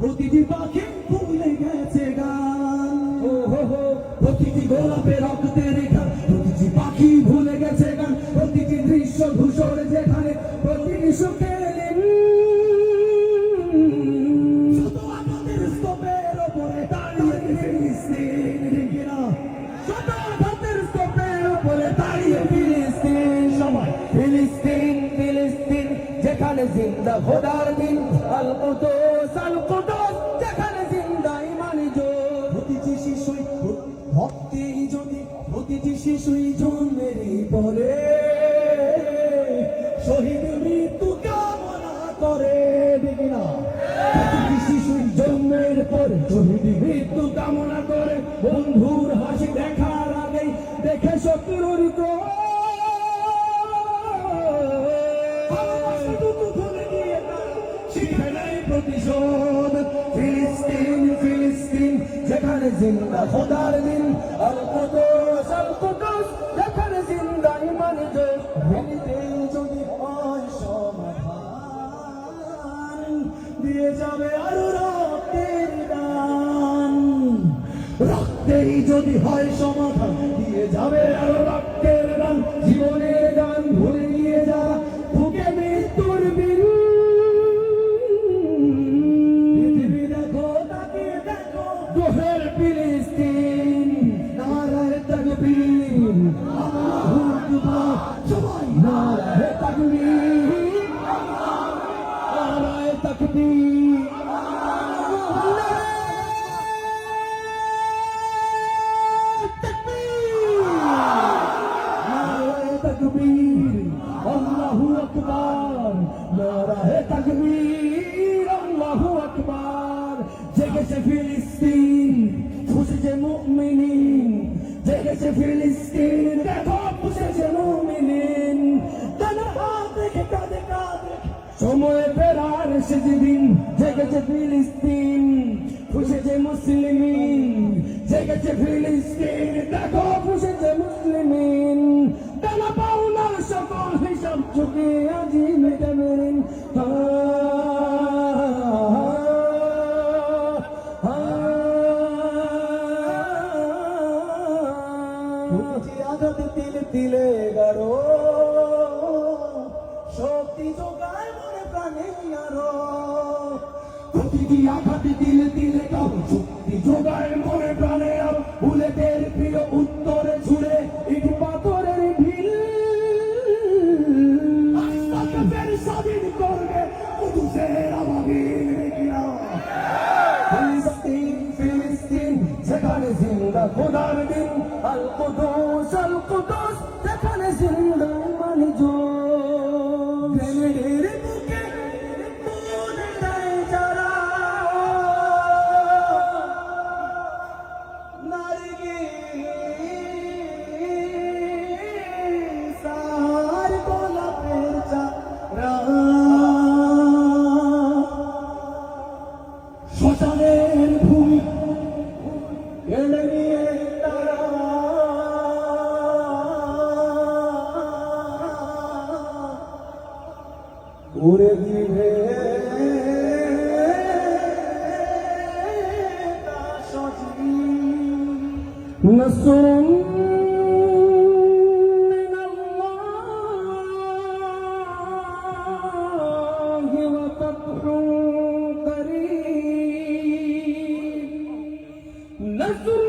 প্রতিটি পাখি ভুলে গেছে গান। ও হো হো প্রতিটি গোলাপের রক্তের ঘ্রাণ প্রতিটি পাখি ভুলে গেছে গান। প্রতিটি দৃশ্য ধূসর যেখানে প্রতিটি দাঁড়িয়ে ফিলিস্তিন ফিলিস্তিন। যেখানে জিন্দা খোদার দিন আল কুদুস করে না শিশুই জন্মের পরে শহীদ মৃত্যু কামনা করে বন্ধুর হাসি দেখার আগেই দেখে শত্রুর ক্রোধ। প্রতিশোধ। ফিলিস্তিন ফিলিস্তিন যেখানে জিন্দা খোদার দিন। আল কুদুস আল কুদুস দিয়ে যাবে আরও রক্তের দান। রক্তেই যদি হয় সমাধান, দিয়ে যাবে আরও রক্তের দান। জীবনের গান ভুলে গিয়ে যা, বুকে মৃত্যুর বিন পৃথিবী দেখো তাকিয়ে দেখো দোহের ফিলিস্তিন। নারায় তাকবীর নারায় তাকবীর, আল্লাহু আকবার। জেগেছে ফিলিস্তিন ফুসেছে মুমিনিন। জেগেছে ফিলিস্তিন, দেখো ফুসেছে মুমিনিন। তাদের দেখে কাঁদে কাঁদে সময় ফেরার সেদিন জেগেছে ফিলিস্তিন ফুসেছে মুসলিমিন। জেগেছে ফিলিস্তিন, দেখো ফুসেছে মুসলিমিন। টানা পাওনার সকল হিসাব চুকে আজি মেটাবেন আঘাত তিলে তিলে গাড়ো শক্তি যোগায় মনে প্রাণে আরও। প্রতিটি আঘাতে দিলে দিলে কাউ শক্তি যোগায় মনে প্রাণে আর। বুলেটের প্রিয় জিন্দা খোদার দিন আল কুদুস আল কুদুস যেখানে জিন্দা মানি জো গ্রেনেডের বুকে মনে ঘুরে দিবে نصر من الله وفتح قريب نصر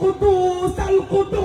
আল কুতুস